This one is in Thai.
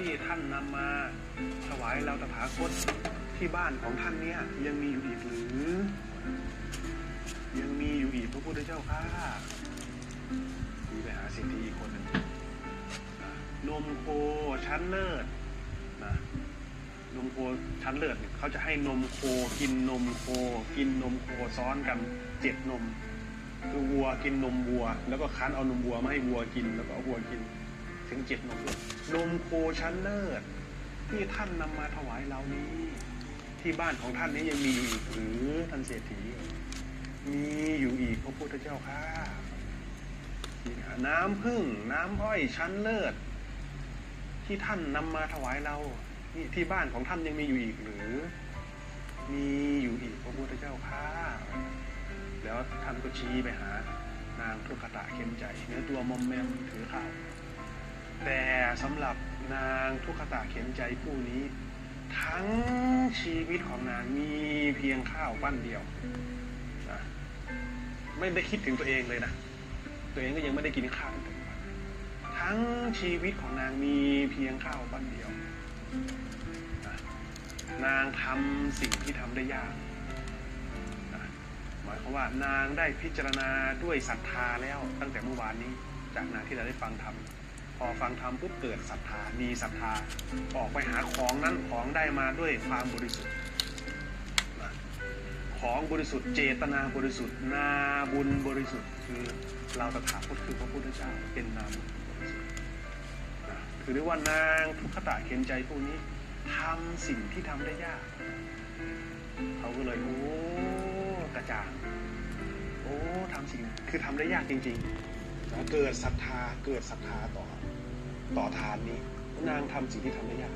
ที่ท่านนำมาถวายเราตถาคตที่บ้านของท่านเนี่ยยังมีอยู่อีกหรือ ยังมีอยู่อีกพระพุทธเจ้าค่ะมีไปหาสิทธิอีกคนหนึ่งนะนมโคชั้นเลิศนะนมโคชั้นเลิศเนี่ยเขาจะให้นมโคกินนมโค กินนมโคซ้อนกันเจ็ดนม คือวัวกินนมวัว แล้วก็คั้นเอานมวัวมาให้วัวกินแล้วก็เอาวัวกิน ถึงเจ็ดนมด้วยนมโคชั้นเลิศที่ท่านนำมาถวายเรานี้ ที่บ้านของท่านนี้ยังมีอยู่อีกหรือท่านเศรษฐี มีอยู่อีกพระพุทธเจ้าค่ะน้ำพึ่งน้ำอ้อยชั้นเลิศที่ท่านนำมาถวายเรานี่ที่บ้านของท่านยังมีอยู่อีกหรือ มีอยู่อีกพระพุทธเจ้าค่ะแล้วท่านก็ชี้ไปหา นางทุกขตะเข้มใจเนื้อตัวมอมแมมถือข้าว สำหรับนางทุกขตะเข็นใจผู้นี้ ทั้งชีวิตของนางมีเพียงข้าวปั้นเดียวนะไม่ได้คิดถึงตัวเองเลยนะตัวเองก็ยังไม่ได้กินข้าวตั้งแต่วันทั้งชีวิตของนางมีเพียงข้าวปั้นเดียวนะนางทำสิ่งที่ทำได้ยากนะหมายความว่านางได้พิจารณาด้วยศรัทธาแล้วตั้งแต่เมื่อวานนี้ จากนางที่เราได้ฟังธรรม พอฟังธรรมปุ๊บเกิดศรัทธา มีศรัทธา ออกไปหาของนั้นของได้มาด้วยความบริสุทธิ์ ของบริสุทธิ์เจตนาบริสุทธิ์ นาบุญบริสุทธิ์คือเราตถาคตคือพระพุทธเจ้าเป็นนาบุญบริสุทธิ์คือเรียกว่านางทุกขตะเข็นใจพวกนี้ทำสิ่งที่ทำได้ยาก เขาก็เลยโอ้กระจ่างโอ้ทำสิ่งคือทำได้ยากจริง ๆ นะเกิดศรัทธาเกิดศรัทธาต่อต่อทานนี้ นางทำสิ่งที่ทำได้ยาก